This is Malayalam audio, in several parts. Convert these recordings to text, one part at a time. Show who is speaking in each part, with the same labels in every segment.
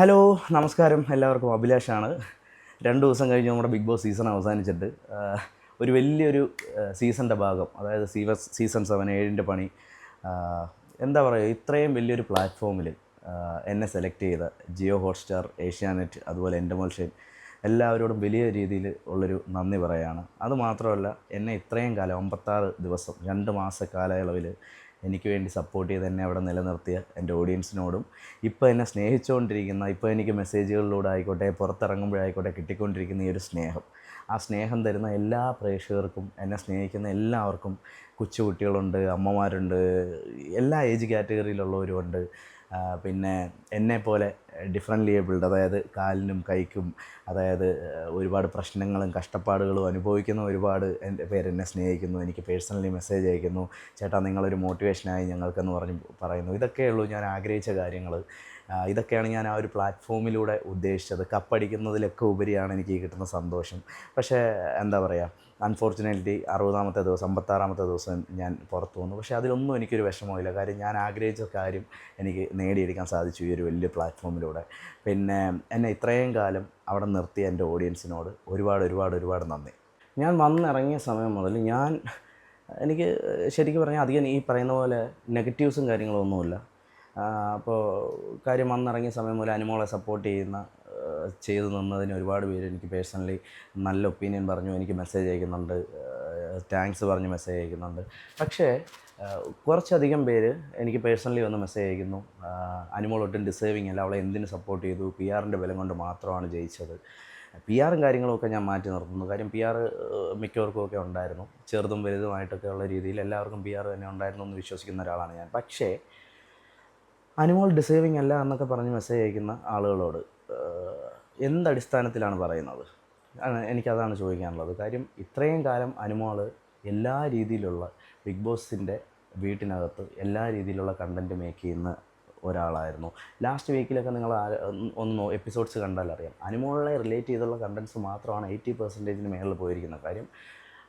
Speaker 1: ഹലോ നമസ്കാരം. എല്ലാവർക്കും അഭിലാഷാണ്. രണ്ട് ദിവസം കഴിഞ്ഞ് നമ്മുടെ ബിഗ് ബോസ് സീസൺ അവസാനിച്ചിട്ട് ഒരു വലിയൊരു സീസണിന്റെ ഭാഗം അതായത് സീവ സീസൺ സെവൻ ഏഴിന്റെ പണി എന്താ പറയുക ഇത്രയും വലിയൊരു പ്ലാറ്റ്ഫോമിൽ എന്നെ സെലക്ട് ചെയ്ത ജിയോ ഹോട്ട്സ്റ്റാർ ഏഷ്യാനെറ്റ് അതുപോലെ എന്റെ മോൾഷൻ എല്ലാവരോടും വലിയ രീതിയിൽ ഉള്ളൊരു നന്ദി പറയുകയാണ് അതുമാത്രമല്ല എന്നെ ഇത്രയും കാലം അമ്പത്താറ് ദിവസം രണ്ട് മാസ കാലയളവിൽ എനിക്ക് വേണ്ടി സപ്പോർട്ട് ചെയ്ത് എന്നെ അവിടെ നിലനിർത്തിയ എന്റെ ഓഡിയൻസിനോടും ഇപ്പോൾ എന്നെ സ്നേഹിച്ചുകൊണ്ടിരിക്കുന്ന ഇപ്പോൾ എനിക്ക് മെസ്സേജുകളിലൂടെ ആയിക്കോട്ടെ പുറത്തിറങ്ങുമ്പോഴായിക്കോട്ടെ കിട്ടിക്കൊണ്ടിരിക്കുന്ന ഈ ഒരു സ്നേഹം. ആ സ്നേഹം തരുന്ന എല്ലാ പ്രേക്ഷകർക്കും എന്നെ സ്നേഹിക്കുന്ന എല്ലാവർക്കും കൊച്ചുകുട്ടികളുണ്ട് അമ്മമാരുണ്ട് എല്ലാ ഏജ് കാറ്റഗറിയിലുള്ളവരുമുണ്ട് പിന്നെ എന്നെ പോലെ ഡിഫറെന്റ്ലി ഏബിൾഡ് അതായത് കാലിനും കൈക്കും അതായത് ഒരുപാട് പ്രശ്നങ്ങളും കഷ്ടപ്പാടുകളും അനുഭവിക്കുന്ന ഒരുപാട് എന്റെ പേരെന്നെ സ്നേഹിക്കുന്നു എനിക്ക് പേഴ്സണലി മെസ്സേജ് അയക്കുന്നു. ചേട്ടാ നിങ്ങളൊരു മോട്ടിവേഷനായി ഞങ്ങൾക്കെന്ന് പറഞ്ഞ് പറയുന്നു. ഇതൊക്കെയുള്ളൂ ഞാൻ ആഗ്രഹിച്ച കാര്യങ്ങൾ ഇതൊക്കെയാണ് ഞാൻ ആ ഒരു പ്ലാറ്റ്ഫോമിലൂടെ ഉദ്ദേശിച്ചത്. കപ്പടിക്കുന്നതിലൊക്കെ ഉപരിയാണ് എനിക്ക് കിട്ടുന്ന സന്തോഷം. പക്ഷേ എന്താ പറയുക അൺഫോർച്ചുനേറ്റ്ലി അറുപതാമത്തെ ദിവസം അമ്പത്താറാമത്തെ ദിവസം ഞാൻ പുറത്തു വന്നു. പക്ഷേ അതിലൊന്നും എനിക്കൊരു വിഷമമില്ല കാര്യം ഞാൻ ആഗ്രഹിച്ച കാര്യം എനിക്ക് നേടിയെടുക്കാൻ സാധിച്ചു ഈ ഒരു വലിയ പ്ലാറ്റ്ഫോമിലൂടെ പിന്നെ എന്നെ ഇത്രയും കാലം അവിടെ നിർത്തിയ എന്റെ ഓഡിയൻസിനോട് ഒരുപാട് ഒരുപാട് ഒരുപാട് നന്ദി. ഞാൻ വന്നിറങ്ങിയ സമയം മുതൽ ഞാൻ എനിക്ക് ശരിക്കും പറഞ്ഞാൽ അധികം ഈ പറയുന്ന പോലെ നെഗറ്റീവ്സും കാര്യങ്ങളും ഒന്നുമില്ല അപ്പോൾ കാര്യം വന്നിറങ്ങിയ സമയം മുതൽ അനുമോളെ സപ്പോർട്ട് ചെയ്യുന്ന ചെയ്തു നിന്നതിന് ഒരുപാട് പേര് എനിക്ക് പേഴ്സണലി നല്ല ഒപ്പീനിയൻ പറഞ്ഞു എനിക്ക് മെസ്സേജ് അയക്കുന്നുണ്ട്. താങ്ക്സ് പറഞ്ഞ് മെസ്സേജ് അയക്കുന്നുണ്ട്. പക്ഷേ കുറച്ചധികം പേര് എനിക്ക് പേഴ്സണലി വന്ന് മെസ്സേജ് അയക്കുന്നു. അനിമോൾ ഒട്ടും ഡിസേർവിങ് അല്ല. അവളെ എന്തിനു സപ്പോർട്ട് ചെയ്തു? പി ആറിന്റെ ബലം കൊണ്ട് മാത്രമാണ് ജയിച്ചത്. പി ആറും കാര്യങ്ങളൊക്കെ ഞാൻ മാറ്റി നിർത്തുന്നു. കാര്യം പി ആറ് മിക്കവർക്കും ഒക്കെ ഉണ്ടായിരുന്നു. ചെറുതും വലുതുമായിട്ടൊക്കെ ഉള്ള രീതിയിൽ എല്ലാവർക്കും പി ആർ തന്നെ ഉണ്ടായിരുന്നു എന്ന് വിശ്വസിക്കുന്ന ഒരാളാണ് ഞാൻ. പക്ഷേ അനിമോൾ ഡിസേവിങ് അല്ല എന്നൊക്കെ പറഞ്ഞ് മെസ്സേജ് അയക്കുന്ന ആളുകളോട് എന്ത് എന്തടിസ്ഥാനത്തിലാണ് പറയുന്നത്? എനിക്കതാണ് ചോദിക്കാനുള്ളത്. കാര്യം ഇത്രയും കാലം അനുമോൾ എല്ലാ രീതിയിലുള്ള ബിഗ് ബോസിന്റെ വീട്ടിനകത്ത് എല്ലാ രീതിയിലുള്ള കണ്ടന്റ് മേക്ക് ചെയ്യുന്ന ഒരാളായിരുന്നു. ലാസ്റ്റ് വീക്കിലൊക്കെ നിങ്ങൾ ഒന്ന് എപ്പിസോഡ്സ് കണ്ടാൽ അറിയാം അനിമോളിനെ റിലേറ്റ് ചെയ്തുള്ള കണ്ടൻസ് മാത്രമാണ് എയ്റ്റി പെർസെന്റേജിന് മേളിൽ പോയിരിക്കുന്നത്. കാര്യം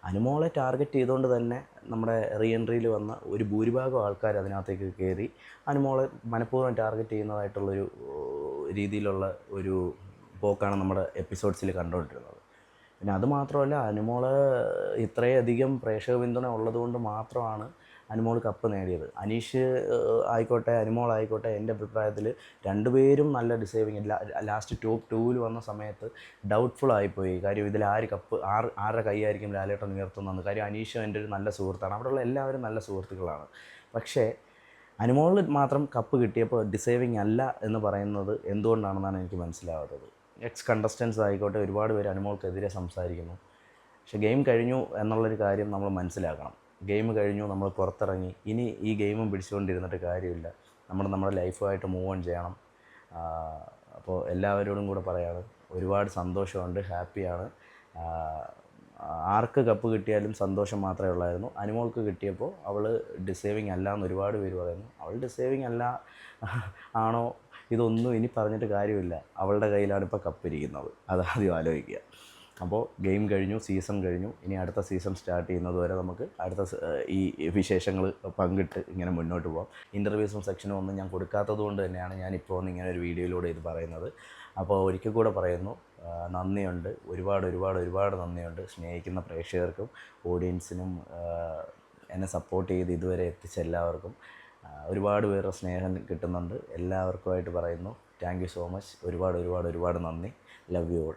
Speaker 1: അനുമോളെ ടാർഗറ്റ് ചെയ്തുകൊണ്ട് തന്നെ നമ്മുടെ റീ എൻട്രിയിൽ വന്ന ഒരു ഭൂരിഭാഗം ആൾക്കാർ അതിനകത്തേക്ക് കയറി. അനുമോളെ മനഃപൂർവം ടാർഗറ്റ് ചെയ്യുന്നതായിട്ടുള്ളൊരു രീതിയിലുള്ള ഒരു പോക്കാണ് നമ്മുടെ എപ്പിസോഡ്സിൽ കണ്ടുകൊണ്ടിരുന്നത്. പിന്നെ അത് മാത്രമല്ല അനുമോൾ ഇത്രയധികം പ്രേക്ഷക പിന്തുണ ഉള്ളതുകൊണ്ട് മാത്രമാണ് അനുമോൾ കപ്പ് നേടിയത്. അനീഷ് ആയിക്കോട്ടെ അനുമോൾ ആയിക്കോട്ടെ എന്റെ അഭിപ്രായത്തിൽ രണ്ടുപേരും നല്ല ഡിസേവിങ് ലാസ്റ്റ് ടോപ്പ് ടൂവിൽ വന്ന സമയത്ത് ഡൗട്ട്ഫുൾ ആയിപ്പോയി. കാര്യം ഇതിൽ ആര് കപ്പ് ആറ് ആരുടെ കൈയായിരിക്കും ലാലേട്ടൻ ഉയർത്തുന്നത് കാര്യം അനീഷ് എന്റെ ഒരു നല്ല സുഹൃത്താണ്. അവിടെയുള്ള എല്ലാവരും നല്ല സുഹൃത്തുക്കളാണ്. പക്ഷേ അനുമോളിൽ മാത്രം കപ്പ് കിട്ടിയപ്പോൾ ഡിസേവിങ് അല്ല എന്ന് പറയുന്നത് എന്തുകൊണ്ടാണെന്നാണ് എനിക്ക് മനസ്സിലാവാത്തത്. എക്സ് കണ്ടസ്റ്റൻസ് ആയിക്കോട്ടെ ഒരുപാട് പേര് അനുമോൾക്കെതിരെ സംസാരിക്കുന്നു. പക്ഷേ ഗെയിം കഴിഞ്ഞു എന്നുള്ളൊരു കാര്യം നമ്മൾ മനസ്സിലാക്കണം. ഗെയിം കഴിഞ്ഞു നമ്മൾ പുറത്തിറങ്ങി. ഇനി ഈ ഗെയിമും പിടിച്ചുകൊണ്ടിരുന്നിട്ട് കാര്യമില്ല. നമ്മൾ നമ്മുടെ ലൈഫുമായിട്ട് മൂവ് ഓൺ ചെയ്യണം. അപ്പോൾ എല്ലാവരോടും കൂടെ പറയാണ്. ഒരുപാട് സന്തോഷമുണ്ട് ഹാപ്പിയാണ് ആർക്ക് കപ്പ് കിട്ടിയാലും സന്തോഷം മാത്രമേ ഉള്ളായിരുന്നു. അനുമോൾക്ക് കിട്ടിയപ്പോൾ അവൾ ഡിസേവിങ് അല്ല എന്ന് ഒരുപാട് പേര് പറയുന്നു. അവൾ ഡിസേവിങ് അല്ല ആണോ? ഇതൊന്നും ഇനി പറഞ്ഞിട്ട് കാര്യമില്ല. അവളുടെ കയ്യിലാണ് ഇപ്പോൾ കപ്പ് കപ്പിരിക്കുന്നത് അതാദ്യം ആലോചിക്കുക. അപ്പോൾ ഗെയിം കഴിഞ്ഞു സീസൺ കഴിഞ്ഞു. ഇനി അടുത്ത സീസൺ സ്റ്റാർട്ട് ചെയ്യുന്നത് വരെ നമുക്ക് അടുത്ത ഈ വിശേഷങ്ങൾ പങ്കിട്ട് ഇങ്ങനെ മുന്നോട്ട് പോകാം ഇന്റർവ്യൂസും സെക്ഷനും ഒന്നും ഞാൻ കൊടുക്കാത്തത് കൊണ്ട് തന്നെയാണ് ഞാൻ ഒന്ന് ഇങ്ങനെ ഒരു വീഡിയോയിലൂടെ ഇത് പറയുന്നത്. അപ്പോൾ ഒരിക്കൽ കൂടെ പറയുന്നു നന്ദിയുണ്ട്. ഒരുപാട് ഒരുപാട് ഒരുപാട് നന്ദിയുണ്ട് സ്നേഹിക്കുന്ന പ്രേക്ഷകർക്കും ഓഡിയൻസിനും എന്നെ സപ്പോർട്ട് ചെയ്ത് ഇതുവരെ എത്തിച്ച എല്ലാവർക്കും. ഒരുപാട് പേരുടെ സ്നേഹം കിട്ടുന്നുണ്ട്. എല്ലാവർക്കുമായിട്ട് പറയുന്നു താങ്ക് യു സോ മച്ച് ഒരുപാട് ഒരുപാട് ഒരുപാട് നന്ദി. Love you all